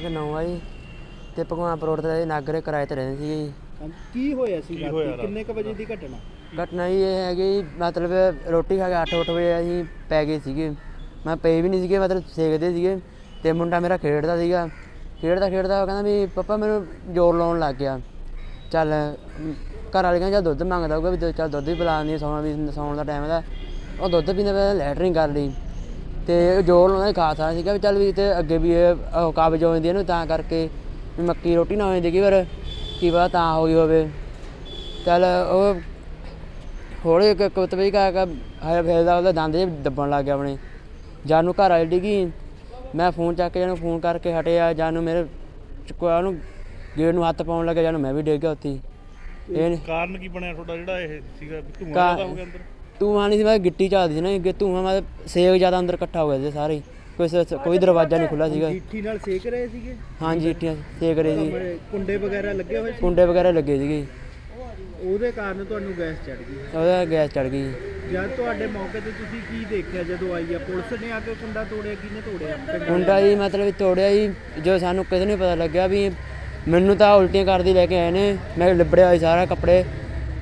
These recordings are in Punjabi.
ਸਿੰਘ ਨਾਮ ਆ ਜੀ। ਤੇ ਭਗਵਾਨਪੁਰ ਰੋਡ ਤੇ ਨਾਗਰੇ ਕਿਰਾਏ ਤੇ ਰਹਿੰਦੇ ਸੀਗੇ ਜੀ। ਹਾਂਜੀ, ਕੀ ਹੋਇਆ ਸੀ ਰਾਤੀ? ਕਿੰਨੇ ਕ ਵਜੇ ਦੀ ਘਟਨਾ? ਘਟਨਾ ਜੀ ਇਹ ਹੈਗੀ ਜੀ, ਮਤਲਬ ਰੋਟੀ ਖਾ ਕੇ 8-8 ਵਜੇ ਅਸੀਂ ਪੈ ਗਏ ਸੀਗੇ। ਮੈਂ ਪਏ ਵੀ ਨਹੀਂ ਸੀਗੇ ਮਤਲਬ ਸੇਕਦੇ ਸੀਗੇ। ਤੇ ਮੁੰਡਾ ਮੇਰਾ ਖੇਡਦਾ ਸੀਗਾ। ਖੇਡਦਾ ਖੇਡਦਾ ਉਹ ਕਹਿੰਦਾ ਵੀ ਪਾਪਾ ਮੈਨੂੰ ਜ਼ੋਰ ਲਾਉਣ ਲੱਗ ਗਿਆ। ਚੱਲ ਘਰ ਵਾਲੇ ਕਹਿੰਦੇ ਚੱਲ ਦੁੱਧ ਮੰਗਦਾ ਹੋਊਗਾ ਵੀ ਚੱਲ ਦੁੱਧ ਵੀ ਪਿਲਾ ਨਹੀਂ ਸੌਣਾ ਵੀ ਸੌਣ ਦਾ ਟਾਈਮ ਦਾ ਉਹ ਦੁੱਧ ਪੀਂਦਾ ਪਿਆ ਲੈਟਰਿੰਗ ਕਰ ਲਈ। ਤੇ ਜ਼ੋਰ ਲਾਉਣਾ ਹੀ ਖਾਸਾ ਸੀਗਾ ਵੀ ਚੱਲ ਵੀ ਤੇ ਅੱਗੇ ਵੀ ਇਹ ਕਾਬਜ ਹੋ ਜਾਂਦੀ ਇਹਨੂੰ ਤਾਂ ਕਰਕੇ ਵੀ ਮੱਕੀ ਰੋਟੀ ਨਾ ਹੋ ਜਾਂਦੀ ਕਈ ਵਾਰ ਕੀ ਪਤਾ ਤਾਂ ਹੋ ਗਈ ਹੋਵੇ। ਚੱਲ ਉਹ ਹੌਲੀ ਇੱਕ ਕੁਤਬਈ ਕਾ ਕਾ ਹਾਇਆ ਫੇਰਦਾ ਉਹਦਾ ਦੰਦ ਜੇ ਦੱਬਣ ਲੱਗ ਗਿਆ ਆਪਣੇ। ਜਾਨੂੰ ਘਰ ਆਈ ਡਿੱਗੀ। ਮੈਂ ਫੋਨ ਚੱਕ ਕੇ ਇਹਨੂੰ ਫੋਨ ਕਰਕੇ ਹਟਿਆ ਜਾਨੂੰ ਮੇਰੇ ਚੁੱਕਿਆ ਉਹਨੂੰ ਗੇਟ ਨੂੰ ਹੱਥ ਪਾਉਣ ਲੱਗਾ ਜਾਨੂੰ ਮੈਂ ਵੀ ਡਿੱਗ ਗਿਆ ਉੱਥੇ। ਇਹ ਕਾਰਨ ਕੀ ਬਣਿਆ ਤੁਹਾਡਾ ਜਿਹੜਾ ਇਹ ਸੀਗਾ? ਧੂਆਂ ਕਾ- ਜ਼ਿਆਦਾ ਹੋ ਗਿਆ ਅੰਦਰ? ਧੂਆਂ ਨਹੀਂ ਸੀ ਮੈਂ ਗਿੱਟੀ ਝਾਲਦੀ ਸੀ ਨਾ ਅੱਗੇ ਧੂਆਂ ਮੈਂ ਸੇਕ ਜ਼ਿਆਦਾ ਅੰਦਰ ਇਕੱਠਾ ਹੋ ਗਿਆ ਸੀ ਸਾਰੇ ਹੀ। ਕੋਈ ਸ- ਕੋਈ ਦਰਵਾਜ਼ਾ ਨਹੀਂ ਖੁੱਲਾ ਸੀਗਾ। ਜੀਠੀ ਨਾਲ ਸੇਕ ਰਹੇ ਸੀਗੇ? ਹਾਂਜੀ ਇੱਟੀਆਂ ਸੇਕ ਰਹੇ ਸੀ। ਕਮਰੇ- ਕੁੰਡੇ ਵਗੈਰਾ ਲੱਗੇ ਹੋਏ ਸੀ? ਕੁੰਡੇ ਵਗੈਰਾ ਲੱਗੇ ਸੀਗੇ। ਉਹਦੇ ਕਾਰਨ ਤੁਹਾਨੂੰ ਗੈਸ ਚੜ ਗਈ? ਉਹਦਾ ਗੈਸ ਚੜ ਗਈ। ਜਦ ਤੁਹਾਡੇ ਮੌਕੇ ਤੇ ਤੁਸੀਂ ਕੀ ਦੇਖਿਆ ਜਦੋਂ ਆਈ ਆ? ਪੁਲਿਸ ਨੇ ਆ ਕੇ ਕੁੰਡਾ ਤੋੜਿਆ ਕਿਹਨੇ ਤੋੜਿਆ? ਮੁੰਡਾ ਜੀ ਮਤਲਬ ਤੋੜਿਆ ਜੀ ਜੋ ਸਾਨੂੰ ਕਿਸੇ ਨੂੰ ਪਤਾ ਲੱਗਿਆ ਵੀ ਮੈਨੂੰ ਤਾਂ ਉਲਟੀਆਂ ਕਰਦੀ ਲੈ ਕੇ ਆਏ ਨੇ। ਮੈਂ ਲਿਬੜਿਆ ਹੋਇਆ ਸਾਰਾ ਕੱਪੜੇ।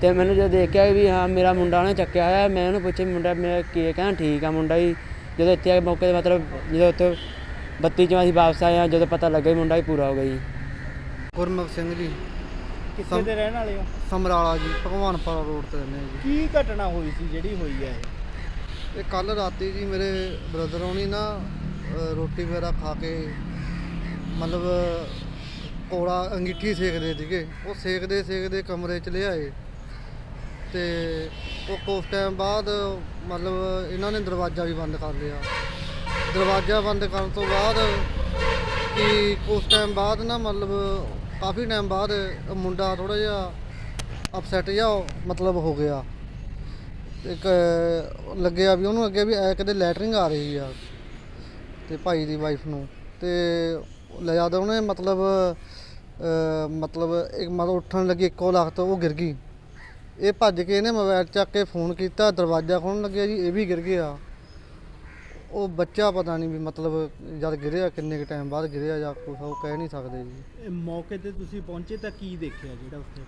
ਤੇ ਮੈਨੂੰ ਜਦੋਂ ਦੇਖਿਆ ਵੀ ਹਾਂ ਮੇਰਾ ਮੁੰਡਾ ਉਹਨੇ ਚੱਕਿਆ ਹੋਇਆ ਮੈਂ ਉਹਨੂੰ ਪੁੱਛਿਆ ਵੀ ਮੁੰਡਾ ਮੇਰਾ ਕੀ ਹੈ ਕਹਿੰਦਾ ਠੀਕ ਆ ਮੁੰਡਾ ਜੀ। ਜਦੋਂ ਇੱਥੇ ਆ ਕੇ ਮੌਕੇ ਤੇ ਮਤਲਬ ਜਦੋਂ ਉੱਥੇ ਬੱਤੀ ਚੋਂ ਅਸੀਂ ਵਾਪਸ ਆਏ ਹਾਂ ਜਦੋਂ ਪਤਾ ਲੱਗਾ ਵੀ ਮੁੰਡਾ ਹੀ ਪੂਰਾ ਹੋ ਗਿਆ ਜੀ। ਗੁਰਮੁਖ ਸਿੰਘ ਜੀ। ਕਿੱਥੇ ਦੇ ਰਹਿਣ ਵਾਲੇ ਹੋ? ਸਮਰਾਲਾ ਜੀ ਭਗਵਾਨਪੁਰਾ ਰੋਡ ਤੇ ਰਹਿੰਦੇ ਹਾਂ ਕੀ ਘਟਨਾ ਹੋਈ ਸੀ ਜਿਹੜੀ ਹੋਈ ਆ ਇਹ? ਜੀ ਕੱਲ ਰਾਤੀ ਜੀ ਮੇਰੇ ਬ੍ਰਦਰ ਹੋਣੀ ਨਾ ਰੋਟੀ ਵਗੈਰਾ ਖਾ ਕੇ ਮਤਲਬ ਕੋਲਾ ਅੰਗੀਠੀ ਸੇਕਦੇ ਸੀਗੇ। ਉਹ ਸੇਕਦੇ ਸੇਕਦੇ ਕਮਰੇ ਚ ਲਿਆਏ। ਤੇ ਉਹ ਕੁਝ ਟਾਈਮ ਬਾਅਦ ਮਤਲਬ ਇਹਨਾਂ ਨੇ ਦਰਵਾਜ਼ਾ ਵੀ ਬੰਦ ਕਰ ਲਿਆ। ਦਰਵਾਜ਼ਾ ਬੰਦ ਕਰਨ ਤੋਂ ਬਾਅਦ ਕਿ ਕੁਝ ਟਾਈਮ ਬਾਅਦ ਨਾ ਮਤਲਬ ਕਾਫੀ ਟਾਈਮ ਬਾਅਦ ਮੁੰਡਾ ਥੋੜਾ ਜਿਹਾ ਅਪਸੈਟ ਜਿਹਾ ਮਤਲਬ ਹੋ ਗਿਆ। ਇੱਕ ਲੱਗਿਆ ਵੀ ਉਹਨੂੰ ਅੱਗੇ ਵੀ ਐ ਕਦੇ ਲੈਟਰਿੰਗ ਆ ਰਹੀ ਆ ਤੇ ਭਾਈ ਦੀ ਵਾਈਫ ਨੂੰ ਤੇ ਲਿਆ ਜਾਂਦਾ ਉਹਨੇ ਮਤਲਬ ਮਤਲਬ ਇੱਕ ਮਤਲਬ ਉੱਠਣ ਲੱਗੀ ਇੱਕੋ ਲੱਖ ਲਖਤ ਉਹ ਗਿਰ ਗਈ। ਇਹ ਭੱਜ ਕੇ ਇਹਨੇ ਮੋਬਾਈਲ ਚੱਕ ਕੇ ਫੋਨ ਕੀਤਾ ਦਰਵਾਜ਼ਾ ਖੋਲ੍ਹਣ ਲੱਗਿਆ ਜੀ ਇਹ ਵੀ ਗਿਰ ਗਿਆ। ਉਹ ਬੱਚਾ ਪਤਾ ਨਹੀਂ ਵੀ ਮਤਲਬ ਜਦ ਗਿਰਿਆ ਕਿੰਨੇ ਕੁ ਟਾਈਮ ਬਾਅਦ ਗਿਰਿਆ ਜਾਂ ਕੁਛ ਉਹ ਕਹਿ ਨਹੀਂ ਸਕਦੇ ਜੀ। ਇਹ ਮੌਕੇ ਤੇ ਤੁਸੀਂ ਪਹੁੰਚੇ ਤਾਂ ਕੀ ਦੇਖਿਆ ਜਿਹੜਾ ਉੱਥੇ?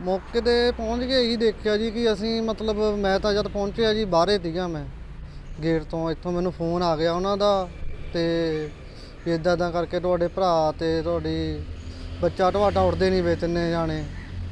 ਮੌਕੇ ਤੇ ਪਹੁੰਚ ਕੇ ਇਹੀ ਦੇਖਿਆ ਜੀ ਕਿ ਅਸੀਂ ਮਤਲਬ ਮੈਂ ਤਾਂ ਜਦ ਪਹੁੰਚਿਆ ਜੀ ਬਾਹਰੇ ਸੀਗਾ ਮੈਂ। ਗੇਟ ਤੋਂ ਇੱਥੋਂ ਮੈਨੂੰ ਫੋਨ ਆ ਗਿਆ ਉਹਨਾਂ ਦਾ ਤੇ ਇਦਾਂ ਦਾ ਕਰਕੇ ਤੁਹਾਡੇ ਭਰਾ ਤੇ ਤੁਹਾਡੀ ਬੱਚਾ ਤੁਹਾਡਾ ਉੱਠਦੇ ਨਹੀਂ ਵੇ ਤਿੰਨੇ ਜਾਣੇ।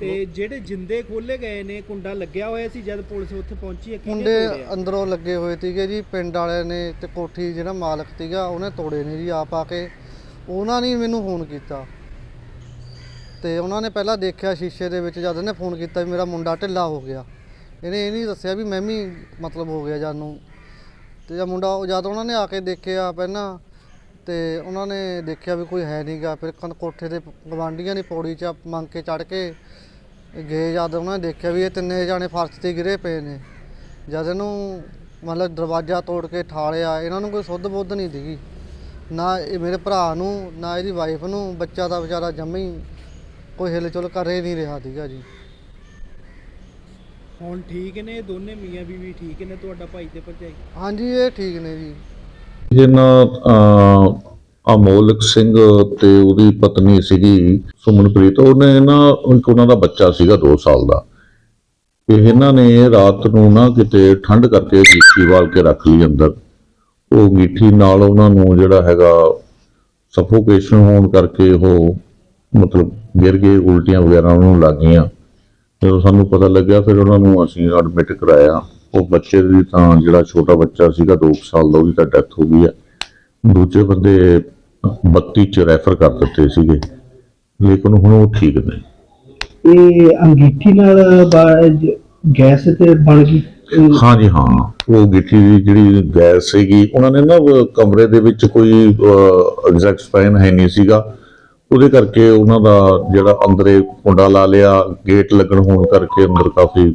ਤੇ ਜਿਹੜੇ ਜਿੰਦੇ ਖੋਲੇ ਗਏ ਨੇ ਕੁੰਡਾ ਲੱਗਿਆ ਹੋਇਆ ਸੀ ਜਦ ਪੁਲਿਸ ਉੱਥੇ ਪਹੁੰਚੀ ਹੈ ਤੋੜਿਆ? ਅੰਦਰੋਂ ਲੱਗੇ ਹੋਏ ਸੀਗੇ ਜੀ ਪਿੰਡ ਵਾਲਿਆਂ ਨੇ ਤੇ ਕੋਠੀ ਜਿਹੜਾ ਮਾਲਕ ਸੀਗਾ ਉਹਨੇ ਤੋੜੇ ਨੇ ਜੀ ਆਪ ਆ ਕੇ। ਉਹਨਾਂ ਨੇ ਮੈਨੂੰ ਫੋਨ ਕੀਤਾ। ਤੇ ਉਹਨਾਂ ਨੇ ਪਹਿਲਾਂ ਦੇਖਿਆ ਸ਼ੀਸ਼ੇ ਦੇ ਵਿੱਚ ਜਦ ਇਹਨੇ ਫੋਨ ਕੀਤਾ ਵੀ ਮੇਰਾ ਮੁੰਡਾ ਢਿੱਲਾ ਹੋ ਗਿਆ। ਇਹਨੇ ਇਹ ਨਹੀਂ ਦੱਸਿਆ ਵੀ ਮੈਂ ਵੀ ਮਤਲਬ ਹੋ ਗਿਆ ਜਾਨੂੰ ਤੇ ਜਦ ਮੁੰਡਾ ਉਹ ਜਦ ਉਹਨਾਂ ਨੇ ਆ ਕੇ ਦੇਖਿਆ ਪਹਿਲਾਂ ਤੇ ਉਹਨਾਂ ਨੇ ਦੇਖਿਆ ਵੀ ਕੋਈ ਹੈ ਨਹੀਂਗਾ ਫਿਰ ਕੰਨ ਕੋਠੇ ਦੇ ਗਵਾਂਡੀਆਂ ਦੀ ਪੌੜੀ 'ਚ ਮੰਗ ਕੇ ਚੜ ਕੇ ਗਏ ਜਦ ਉਹਨਾਂ ਨੇ ਦੇਖਿਆ ਵੀ ਇਹ ਤਿੰਨੇ ਜਾਣੇ ਫਰਸ਼ ਤੇ ਗਿਰੇ ਪਏ ਨੇ। ਜਦ ਇਹਨੂੰ ਮਤਲਬ ਦਰਵਾਜ਼ਾ ਤੋੜ ਕੇ ਠਾਲਿਆ ਇਹਨਾਂ ਨੂੰ ਕੋਈ ਸੁੱਧ ਬੁੱਧ ਨਹੀਂ ਸੀਗੀ। ਨਾ ਇਹ ਮੇਰੇ ਭਰਾ ਨੂੰ ਨਾ ਇਹਦੀ ਵਾਈਫ ਨੂੰ ਬੱਚਾ ਦਾ ਵਿਚਾਰਾ ਜੰਮੇ ਕੋਈ ਹਿਲਚੁਲ ਕਰ ਹੀ ਨਹੀਂ ਰਿਹਾ ਸੀਗਾ ਜੀ। ਹੁਣ ਠੀਕ ਨੇ ਦੋਨੇ ਮੀਆਂ ਬੀਵੀ ਠੀਕ ਨੇ ਤੁਹਾਡਾ ਭਾਈ ਤੇ ਭਰਜਾਈ? ਹਾਂਜੀ ਇਹ ਠੀਕ ਨੇ ਜੀ। ਇਹਨਾਂ ਅਹ, ਅਮੋਲਕ ਸਿੰਘ ਤੇ ਉਹਦੀ ਪਤਨੀ ਸੀਗੀ ਸੁਮਨਪ੍ਰੀਤ ਉਹਨੇ ਨਾ ਇੱਕ ਉਹਨਾਂ ਦਾ ਬੱਚਾ ਸੀਗਾ 2 ਸਾਲ ਦਾ। ਤੇ ਇਹਨਾਂ ਨੇ ਰਾਤ ਨੂੰ ਨਾ ਕਿਤੇ ਠੰਡ ਕਰਕੇ ਅੰਗੀਠੀ ਵਾਲ ਕੇ ਰੱਖ ਲਈ ਅੰਦਰ। ਉਹ ਅੰਗੀਠੀ ਨਾਲ ਉਹਨਾਂ ਨੂੰ ਜਿਹੜਾ ਹੈਗਾ ਸਫੋਕੇਸ਼ਨ ਹੋਣ ਕਰਕੇ ਉਹ ਮਤਲਬ ਗਿਰ ਗਏ ਉਲਟੀਆਂ ਵਗੈਰਾ ਉਹਨਾਂ ਨੂੰ ਲੱਗ ਗਈਆਂ। ਜਦੋਂ ਸਾਨੂੰ ਪਤਾ ਲੱਗਿਆ ਫਿਰ ਉਹਨਾਂ ਨੂੰ ਅਸੀਂ ਐਡਮਿਟ ਕਰਾਇਆ। ਉਹ ਬੱਚੇ ਦੀ ਤਾਂ ਜਿਹੜਾ ਛੋਟਾ ਬੱਚਾ ਸੀਗਾ 2 ਸਾਲ ਦਾ ਉਹਦੀ ਤਾਂ ਡੈਥ ਹੋ ਗਈ ਹੈ ਦੂਜੇ ਬੰਦੇ 32 ਚ ਰੈਫਰ ਕਰ ਦਿੱਤੇ ਸੀਗੇ ਲੇਕਿਨ ਹੁਣ ਉਹ ਠੀਕ ਨੇ। ਇਹ ਅੰਗੀਠੀ ਨਾਲ ਗੈਸ ਤੇ ਬਣ ਗਈ? ਹਾਂ ਜੀ ਹਾਂ। ਉਹ ਗਿੱਠੀ ਦੀ ਜਿਹੜੀ ਗੈਸ ਸੀਗੀ ਉਹਨਾਂ ਨੇ ਨਾ ਕਮਰੇ ਦੇ ਵਿੱਚ ਕੋਈ ਐਗਜ਼ੈਕਟ ਫੈਨ ਹੈ ਨਹੀਂ ਸੀਗਾ। ਉਹਦੇ ਕਰਕੇ ਉਹਨਾਂ ਦਾ ਜਿਹੜਾ ਅੰਦਰੇ ਕੁੰਡਾ ਲਾ ਲਿਆ ਗੇਟ ਲੱਗਣ ਹੋਣ ਕਰਕੇ ਅੰਦਰ ਕਾਫੀ